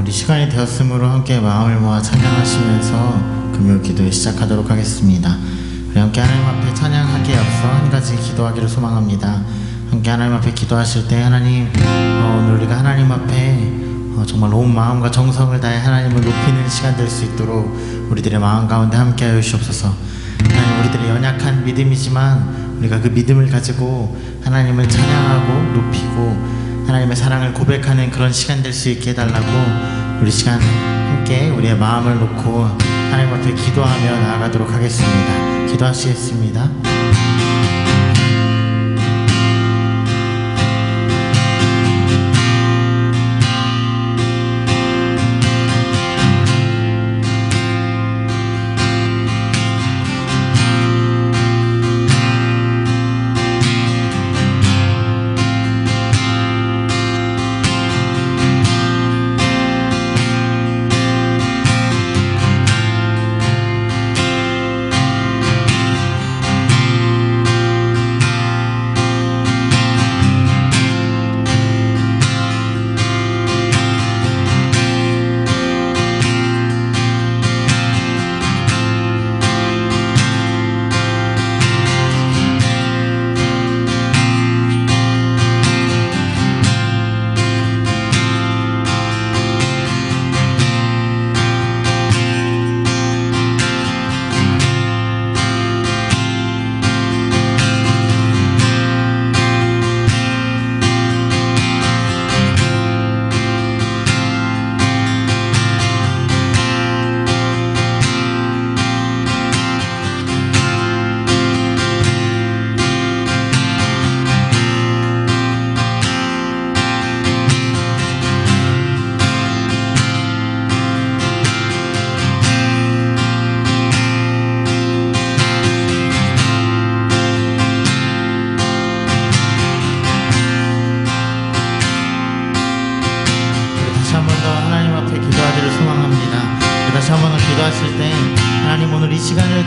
어, 우리 시간이 되었으므로 함께 마음을 모아 찬양하시면서 금요 기도에 시작하도록 하겠습니다. 우리 함께 하나님 앞에 찬양하기에 앞서 한 가지 기도하기를 소망합니다. 함께 하나님 앞에 기도하실 때 하나님 어, 오늘 우리가 하나님 앞에 어, 정말 온 마음과 정성을 다해 하나님을 높이는 시간 될 수 있도록 우리들의 마음 가운데 함께하여 주옵소서. 하나님 우리들의 연약한 믿음이지만 우리가 그 믿음을 가지고 하나님을 찬양하고 높이고 하나님의 사랑을 고백하는 그런 시간 될 수 있게 해달라고 우리 시간 함께 우리의 마음을 놓고 하나님 앞에 기도하며 나아가도록 하겠습니다. 기도하시겠습니다.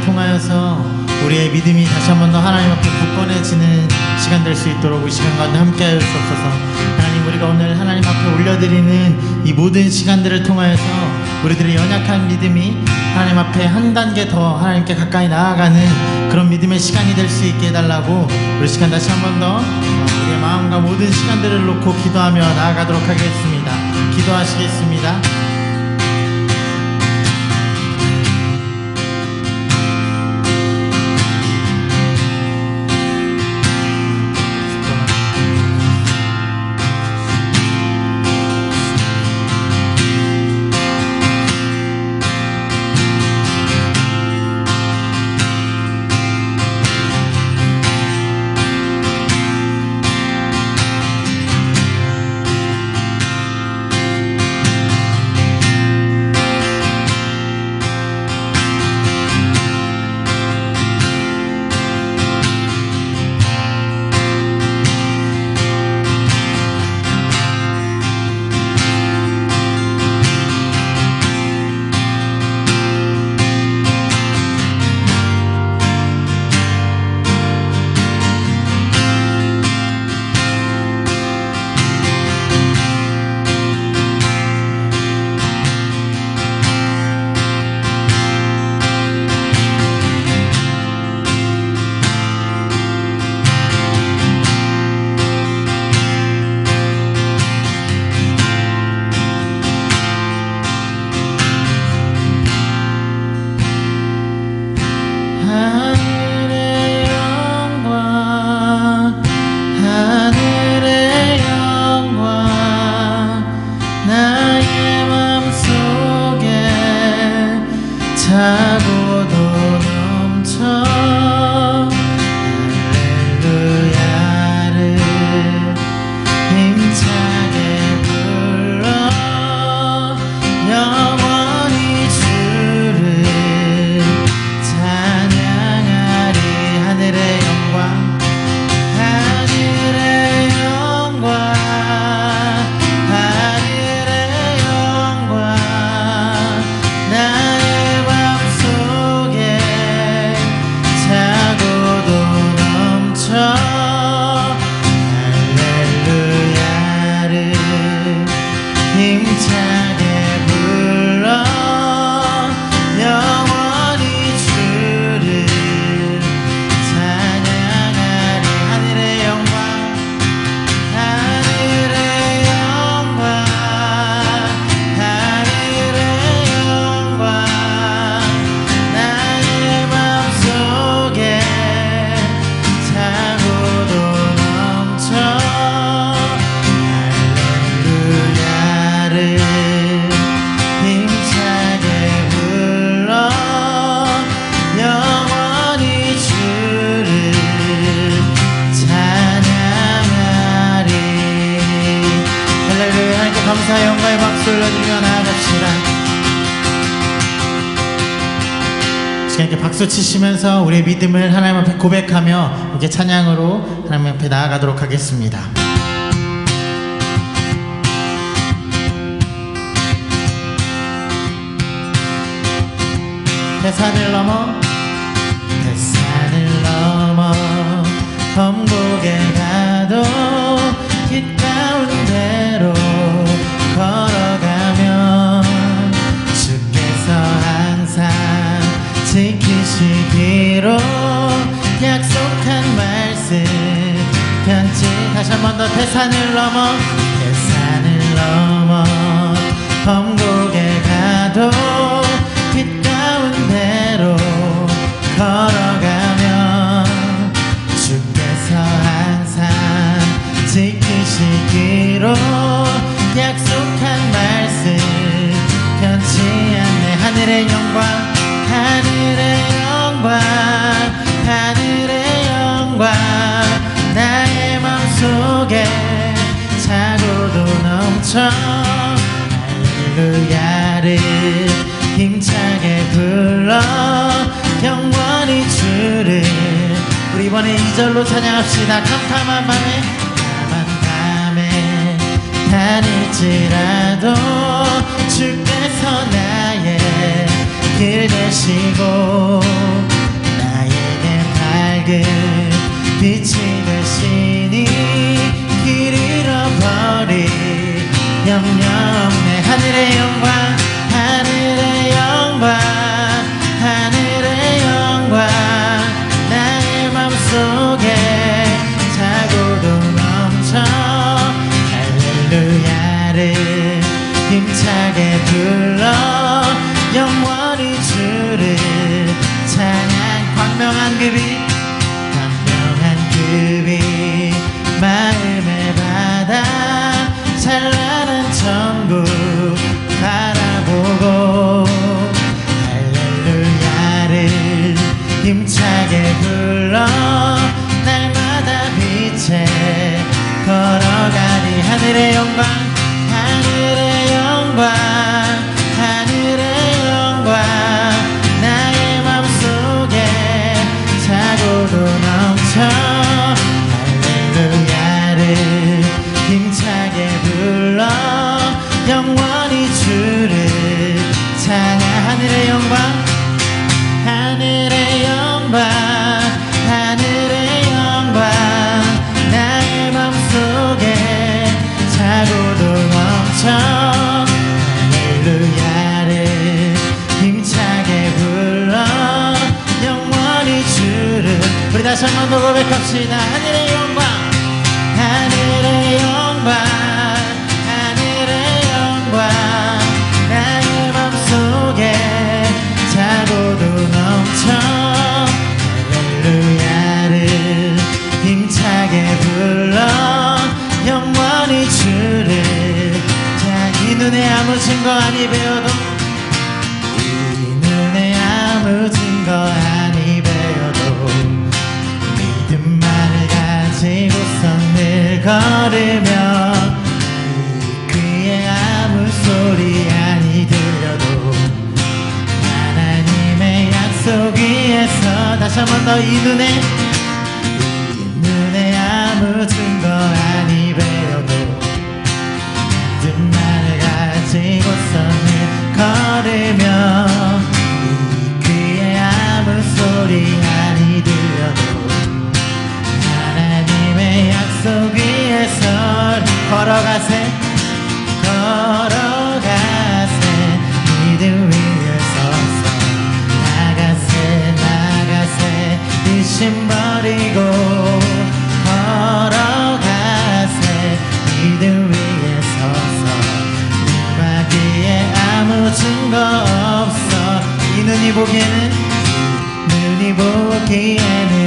통하여서 우리의 믿음이 다시 한 번 더 하나님 앞에 굳건해지는 시간 될 수 있도록 이 시간 가운데 함께 하여 주옵소서. 하나님 우리가 오늘 하나님 앞에 올려드리는 이 모든 시간들을 통하여서 우리들의 연약한 믿음이 하나님 앞에 한 단계 더 하나님께 가까이 나아가는 그런 믿음의 시간이 될 수 있게 해달라고 우리 시간 다시 한 번 더 우리의 마음과 모든 시간들을 놓고 기도하며 나아가도록 하겠습니다. 기도하시겠습니다. 우리의 믿음을 하나님 앞에 고백하며 이렇게 찬양으로 하나님 앞에 나아가도록 하겠습니다. 대산을 넘어 대산을 넘어 범곡에 가도 지키시기로 약속한 말씀 편지 다시 한 번더 대산을 넘어 대산을 넘어. 범곡에 가도 빛 가운데로 걸어가 2절로 찬양합시다. 캄캄한 밤에 까만 밤에 다닐지라도 주께서 나의 길 되시고 나에게 밝은 빛이 되시니 길 잃어버리 염려 없네 하늘의 영광 그빛 광명한 그빛 마음의 바다 찬란한 천국 바라보고 할렐루야를 힘차게 불러 날마다 빛에 걸어가니 하늘의 다시 한 번 더 고백합시다. 하늘의 영광 하늘의 영광 하늘의 영광. 나의 맘속에 차고도 넘쳐 할렐루야를 힘차게 불러 영원히 주를 자기 눈에 아무 증거 아니 배워도 이 귀에 아무 소리 아니 들려도 하나님의 약속 위에서 다시 한 번 더 이 눈에 이 눈에 아무 증거 아니 배워도 믿음만을 가지고서는 이 귀에 아무 소리 약속 위에서 걸어가세 걸어가세. 믿음 위에 서서 나가세 나가세. 의심 버리고 걸어가세. 믿음 위에 서서 음악기에 아무 증거 없어. 이 눈이 보기에는 눈이 보기에는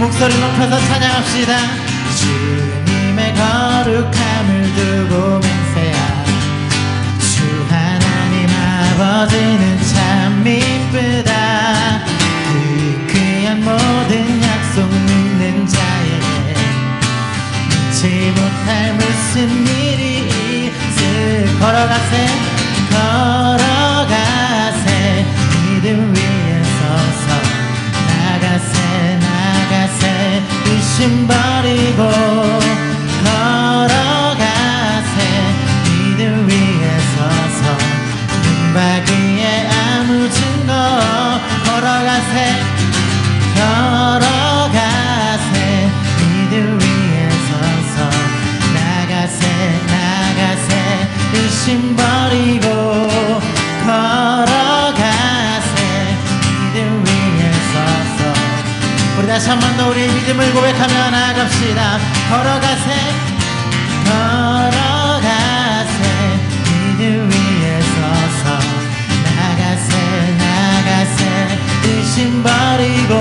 목소리 높여서 찬양합시다 의심 버리고 걸어가세. 믿음 위에 서서 우리 다시 한 번 더 우리의 믿음을 고백하며 나갑시다. 걸어가세. 걸어가세. 믿음 위에 서서 나가세 나가세. 의심 버리고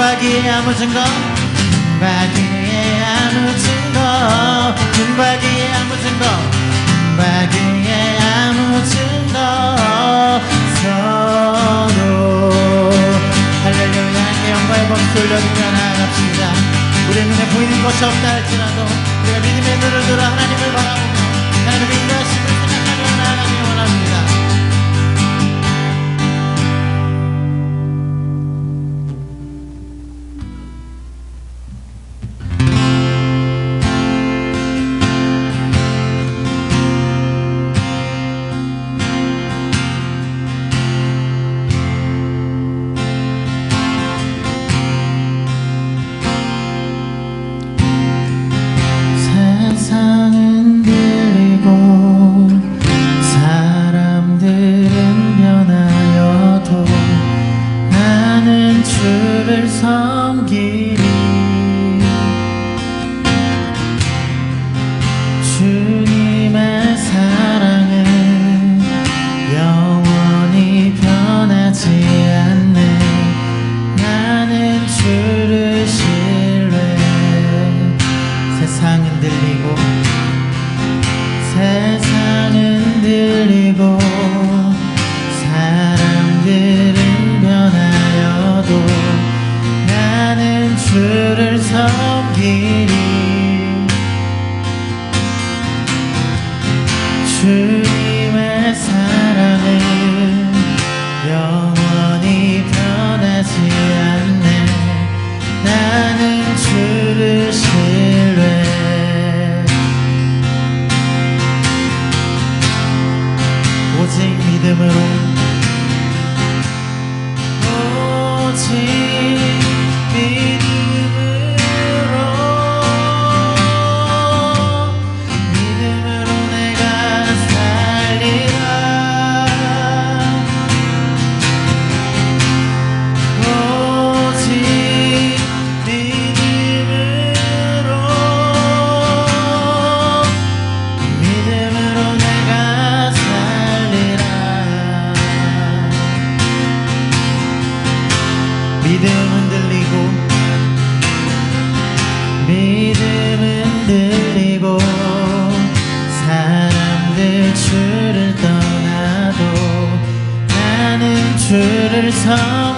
눈바귀에 아무 증거 눈바귀에 아무 증거 눈바귀에 아무 증거 눈바귀에 아무 증거. 서로 할렐루야 영광의 올려드리며 나아갑시다. 우리 눈에 보이는 것이 없다 할지라도 우리가 믿음의 눈을 들어 하나님 주를 섬기리 영원히 변하지 않네. 나는 주를 신뢰. 오직 믿음으로 믿음은 들리고 믿음은 들리고 사람들 주를 떠나도 나는 주를 섬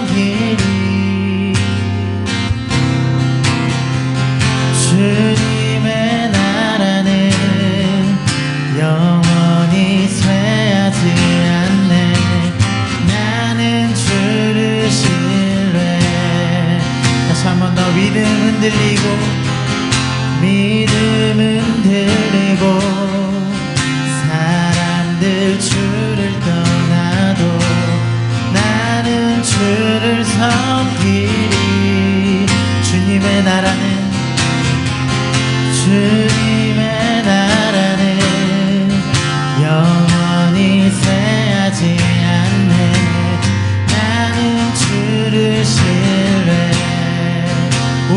믿음은 들리고 믿음은 들리고 사람들 주를 떠나도 나는 주를 섬기리 주님의 나라는 주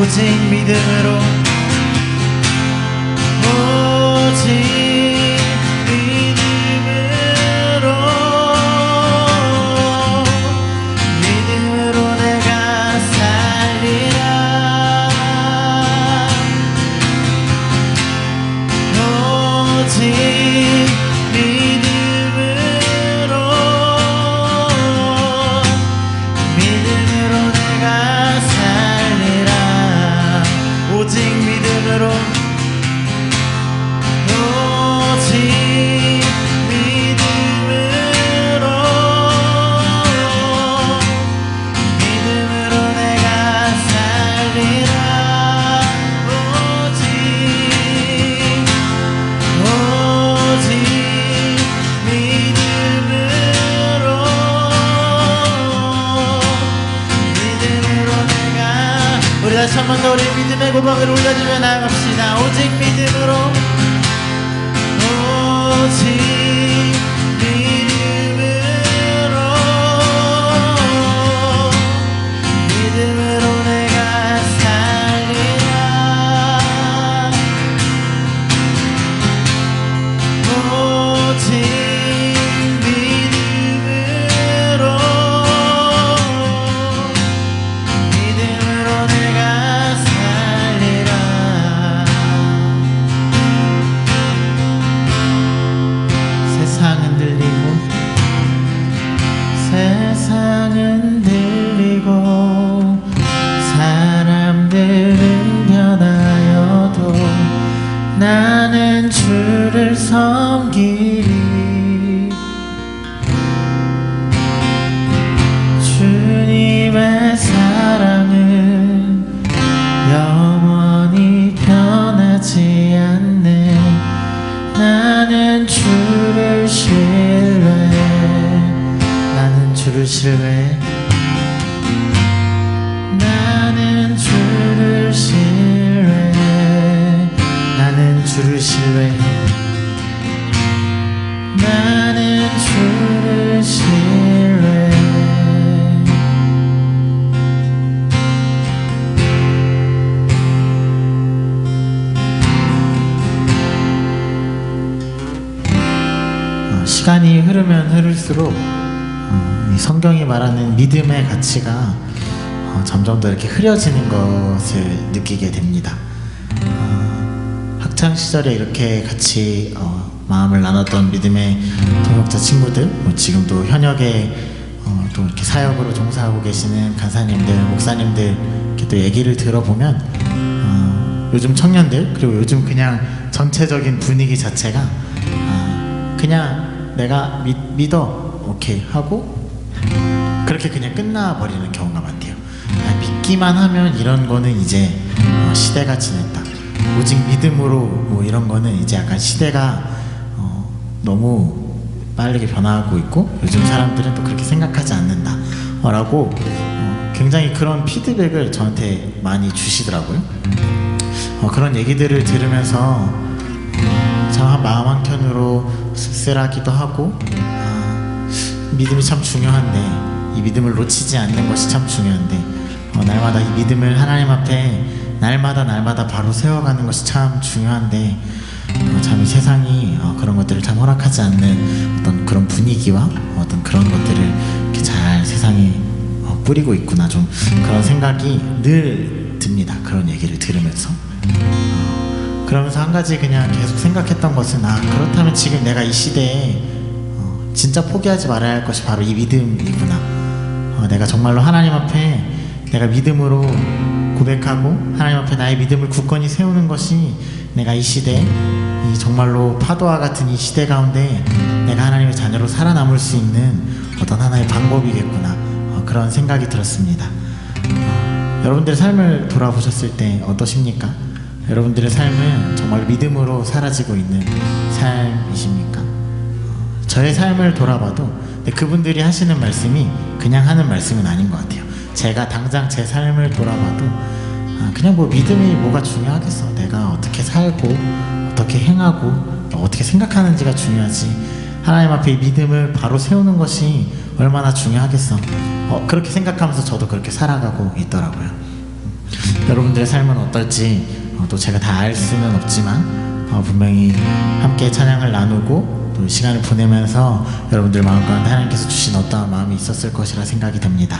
오직 믿음 어, 이 성경이 말하는 믿음의 가치가 어, 점점 더 이렇게 흐려지는 것을 느끼게 됩니다. 어, 학창 시절에 이렇게 같이 어, 마음을 나눴던 믿음의 동역자 친구들, 뭐 지금도 현역에 어, 또 이렇게 사역으로 종사하고 계시는 간사님들, 목사님들 이렇게 또 얘기를 들어보면 어, 요즘 청년들 그리고 요즘 그냥 전체적인 분위기 자체가 아, 그냥 내가 믿, 믿어 오케이 하고 그렇게 그냥 끝나버리는 경우가 많대요. 아, 믿기만 하면 이런 거는 이제 어, 시대가 지냈다. 오직 믿음으로 뭐 이런 거는 이제 약간 시대가 어, 너무 빠르게 변화하고 있고 요즘 사람들은 또 그렇게 생각하지 않는다. 어, 라고 어, 굉장히 그런 피드백을 저한테 많이 주시더라고요. 어, 그런 얘기들을 들으면서 참한 마음 한켠으로 씁쓸하기도 하고 아, 믿음이 참 중요한데 이 믿음을 놓치지 않는 것이 참 중요한데 어, 날마다 이 믿음을 하나님 앞에 날마다 날마다 바로 세워가는 것이 참 중요한데 어, 참이 세상이 어, 그런 것들을 참 허락하지 않는 어떤 그런 분위기와 어떤 그런 것들을 이렇게 잘 세상에 어, 뿌리고 있구나 좀 그런 생각이 늘 듭니다 그런 얘기를 들으면서. 그러면서 한 가지 그냥 계속 생각했던 것은 아 그렇다면 지금 내가 이 시대에 어, 진짜 포기하지 말아야 할 것이 바로 이 믿음이구나 어, 내가 정말로 하나님 앞에 내가 믿음으로 고백하고 하나님 앞에 나의 믿음을 굳건히 세우는 것이 내가 이 시대 이 정말로 파도와 같은 이 시대 가운데 내가 하나님의 자녀로 살아남을 수 있는 어떤 하나의 방법이겠구나 어, 그런 생각이 들었습니다. 어, 여러분들의 삶을 돌아보셨을 때 어떠십니까? 여러분들의 삶은 정말 믿음으로 사라지고 있는 삶이십니까? 어, 저의 삶을 돌아봐도 그분들이 하시는 말씀이 그냥 하는 말씀은 아닌 것 같아요. 제가 당장 제 삶을 돌아봐도 아, 그냥 뭐 믿음이 뭐가 중요하겠어. 내가 어떻게 살고 어떻게 행하고 어떻게 생각하는지가 중요하지. 하나님 앞에 이 믿음을 바로 세우는 것이 얼마나 중요하겠어. 어, 그렇게 생각하면서 저도 그렇게 살아가고 있더라고요. 여러분들의 삶은 어떨지 어, 또 제가 다 알 수는 없지만 어, 분명히 함께 찬양을 나누고 또 시간을 보내면서 여러분들 마음 가운데 하나님께서 주신 어떠한 마음이 있었을 것이라 생각이 됩니다.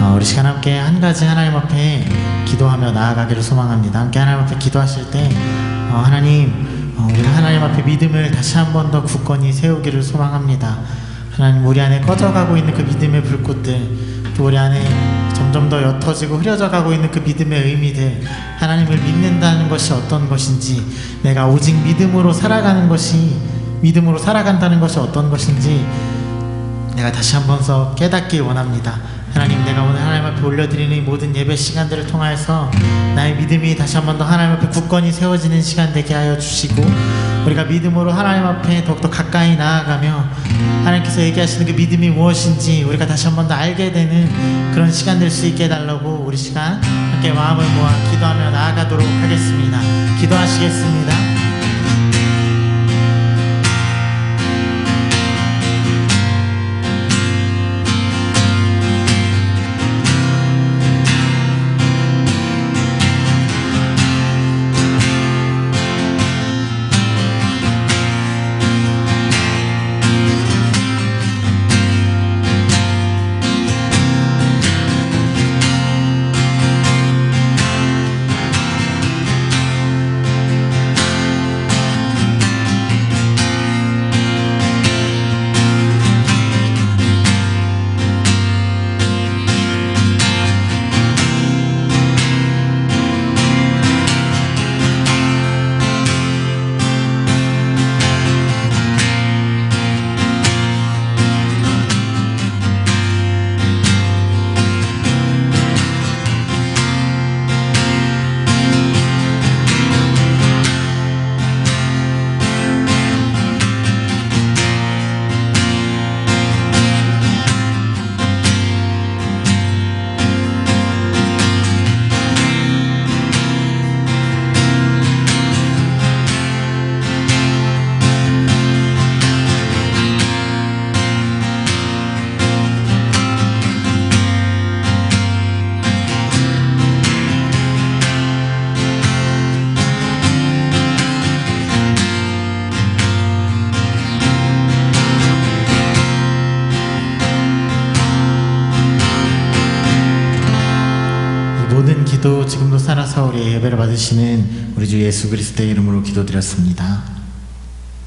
어, 우리 시간 함께 한 가지 하나님 앞에 기도하며 나아가기를 소망합니다. 함께 하나님 앞에 기도하실 때 어, 하나님 어, 우리가 하나님 앞에 믿음을 다시 한 번 더 굳건히 세우기를 소망합니다. 하나님 우리 안에 꺼져가고 있는 그 믿음의 불꽃들 또 우리 안에 점점 더 옅어지고 흐려져 가고 있는 그 믿음의 의미들 하나님을 믿는다는 것이 어떤 것인지 내가 오직 믿음으로 살아가는 것이 믿음으로 살아간다는 것이 어떤 것인지 내가 다시 한번 더 깨닫기 원합니다. 하나님 내가 오늘 하나님 앞에 올려드리는 이 모든 예배 시간들을 통하여서 나의 믿음이 다시 한번 더 하나님 앞에 굳건히 세워지는 시간 되게 하여 주시고 우리가 믿음으로 하나님 앞에 더욱더 가까이 나아가며 하나님께서 얘기하시는 그 믿음이 무엇인지 우리가 다시 한번 더 알게 되는 그런 시간 될 수 있게 해달라고 우리 시간 함께 마음을 모아 기도하며 나아가도록 하겠습니다. 기도하시겠습니다. 예배를 받으시는 우리 주 예수 그리스도의 이름으로 기도드렸습니다.